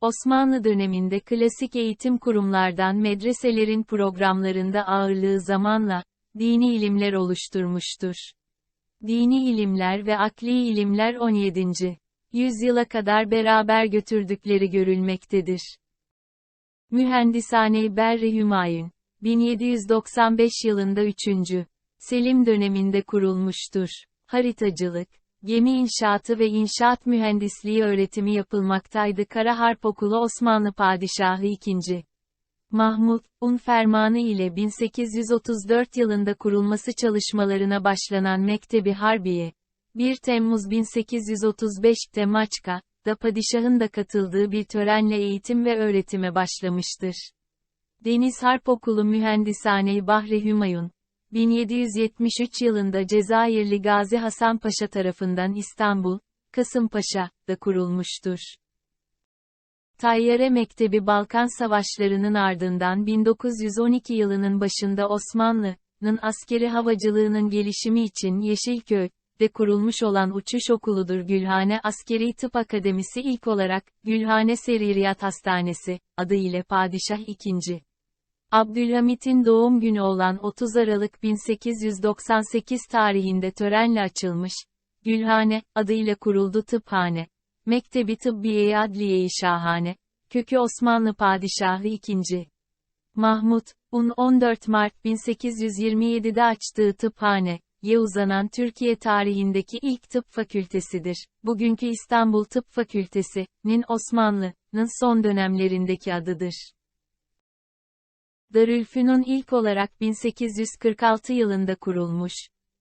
Osmanlı döneminde klasik eğitim kurumlardan medreselerin programlarında ağırlığı zamanla, dini ilimler oluşturmuştur. Dini ilimler ve akli ilimler 17. yüzyıla kadar beraber götürdükleri görülmektedir. Mühendisane-i Berri Hümayun, 1795 yılında 3. Selim döneminde kurulmuştur. Haritacılık, gemi inşaatı ve inşaat mühendisliği öğretimi yapılmaktaydı. Kara Harp Okulu Osmanlı Padişahı II. Mahmud, Un fermanı ile 1834 yılında kurulması çalışmalarına başlanan Mektebi Harbiye, 1 Temmuz 1835'te Maçka, da padişahın da katıldığı bir törenle eğitim ve öğretime başlamıştır. Deniz Harp Okulu Mühendishane-i Bahri Hümayun, 1773 yılında Cezayirli Gazi Hasan Paşa tarafından İstanbul, Kasımpaşa, da kurulmuştur. Tayyare Mektebi Balkan Savaşları'nın ardından 1912 yılının başında Osmanlı'nın askeri havacılığının gelişimi için Yeşilköy, de kurulmuş olan uçuş okuludur Gülhane Askeri Tıp Akademisi ilk olarak, Gülhane Seririyat Hastanesi, adı ile Padişah II. Abdülhamit'in doğum günü olan 30 Aralık 1898 tarihinde törenle açılmış, Gülhane, adıyla kuruldu tıphane. Mektebi Tıbbiye Adliye-i Şahane, kökü Osmanlı Padişahı II. Mahmut, Un 14 Mart 1827'de açtığı tıphane, ye uzanan Türkiye tarihindeki ilk tıp fakültesidir. Bugünkü İstanbul Tıp Fakültesi'nin Osmanlı'nın son dönemlerindeki adıdır. Darülfünun ilk olarak 1846 yılında kurulmuş.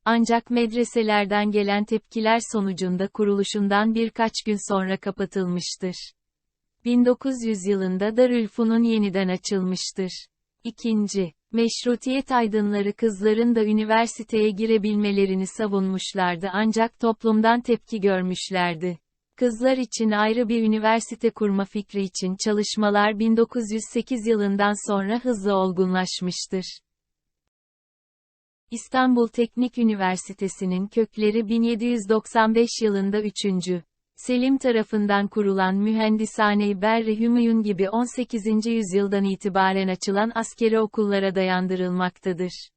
Ancak medreselerden gelen tepkiler sonucunda kuruluşundan birkaç gün sonra kapatılmıştır. 1900 yılında Darülfünun yeniden açılmıştır. İkinci, meşrutiyet aydınları kızların da üniversiteye girebilmelerini savunmuşlardı ancak toplumdan tepki görmüşlerdi. Kızlar için ayrı bir üniversite kurma fikri için çalışmalar 1908 yılından sonra hızla olgunlaşmıştır. İstanbul Teknik Üniversitesi'nin kökleri 1795 yılında 3. Selim tarafından kurulan Mühendishane-i Berri Hümayun gibi 18. yüzyıldan itibaren açılan askeri okullara dayandırılmaktadır.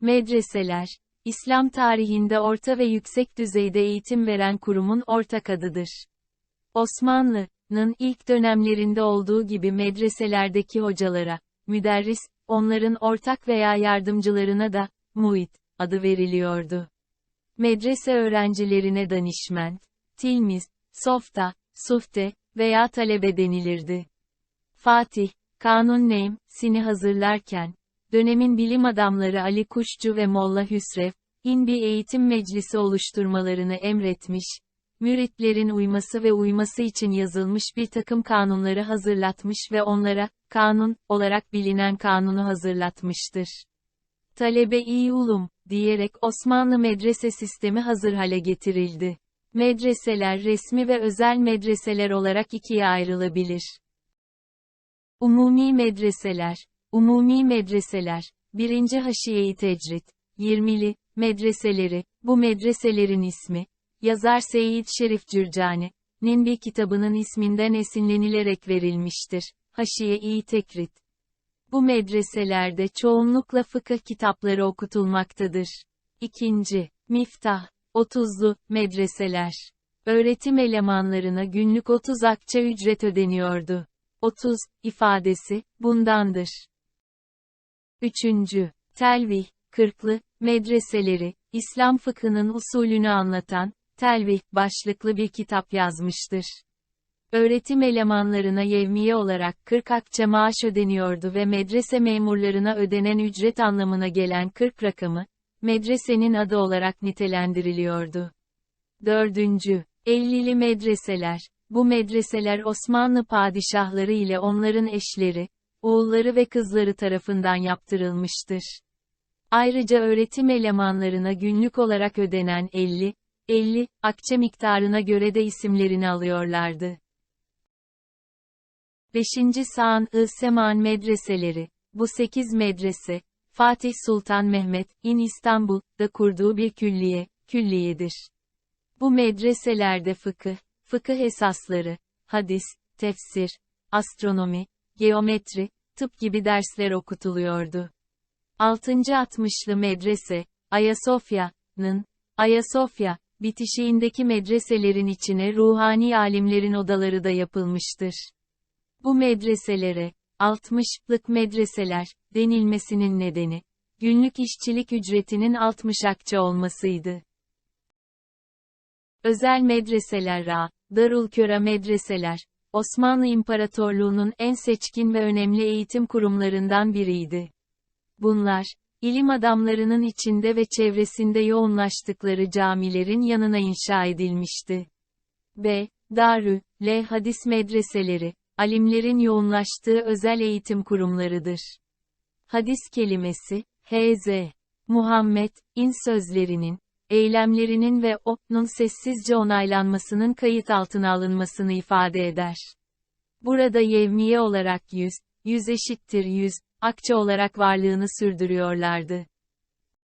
Medreseler İslam tarihinde orta ve yüksek düzeyde eğitim veren kurumun ortak adıdır. Osmanlı'nın ilk dönemlerinde olduğu gibi medreselerdeki hocalara, müderris, onların ortak veya yardımcılarına da, muit, adı veriliyordu. Medrese öğrencilerine danışment, tilmiz, softa, sufte veya talebe denilirdi. Fatih, Kanun Neym, sini hazırlarken, dönemin bilim adamları Ali Kuşçu ve Molla Hüsrev, in bir eğitim meclisi oluşturmalarını emretmiş, müritlerin uyması ve uyması için yazılmış bir takım kanunları hazırlatmış ve onlara, kanun, olarak bilinen kanunu hazırlatmıştır. Talebe iyi ulum, diyerek Osmanlı medrese sistemi hazır hale getirildi. Medreseler resmi ve özel medreseler olarak ikiye ayrılabilir. Umumi medreseler Umumi medreseler, 1. Haşiye-i Tecrit, 20'li, medreseleri, bu medreselerin ismi, yazar Seyyid Şerif Cürcani, bir kitabının isminden esinlenilerek verilmiştir. Haşiye-i Tekrit. Bu medreselerde çoğunlukla fıkıh kitapları okutulmaktadır. İkinci, Miftah, 30'lu, medreseler. Öğretim elemanlarına günlük 30 akça ücret ödeniyordu. 30, ifadesi, bundandır. Üçüncü, Telvih, Kırklı, medreseleri, İslam fıkhının usulünü anlatan, Telvih, başlıklı bir kitap yazmıştır. Öğretim elemanlarına yevmiye olarak 40 akçe maaş ödeniyordu ve medrese memurlarına ödenen ücret anlamına gelen 40 rakamı, medresenin adı olarak nitelendiriliyordu. Dördüncü, Ellili medreseler, bu medreseler Osmanlı padişahları ile onların eşleri, oğulları ve kızları tarafından yaptırılmıştır. Ayrıca öğretim elemanlarına günlük olarak ödenen 50, 50, akçe miktarına göre de isimlerini alıyorlardı. 5. Sa'an-ı Seman medreseleri, bu 8 medrese, Fatih Sultan Mehmet, İn İstanbul'da kurduğu bir külliye, külliyedir. Bu medreselerde fıkıh, fıkıh esasları, hadis, tefsir, astronomi, geometri, tıp gibi dersler okutuluyordu. 6. 60'lı medrese, Ayasofya'nın, Ayasofya, bitişiğindeki medreselerin içine ruhani alimlerin odaları da yapılmıştır. Bu medreselere, 60'lık medreseler, denilmesinin nedeni, günlük işçilik ücretinin 60 akçe olmasıydı. Özel medreseler A, Darülköra medreseler, Osmanlı İmparatorluğu'nun en seçkin ve önemli eğitim kurumlarından biriydi. Bunlar, ilim adamlarının içinde ve çevresinde yoğunlaştıkları camilerin yanına inşa edilmişti. B. Darü, L. Hadis medreseleri, alimlerin yoğunlaştığı özel eğitim kurumlarıdır. Hadis kelimesi, H.Z. Muhammed, in sözlerinin, eylemlerinin ve o'nun sessizce onaylanmasının kayıt altına alınmasını ifade eder. Burada yevmiye olarak yüz, yüz eşittir yüz, akçe olarak varlığını sürdürüyorlardı.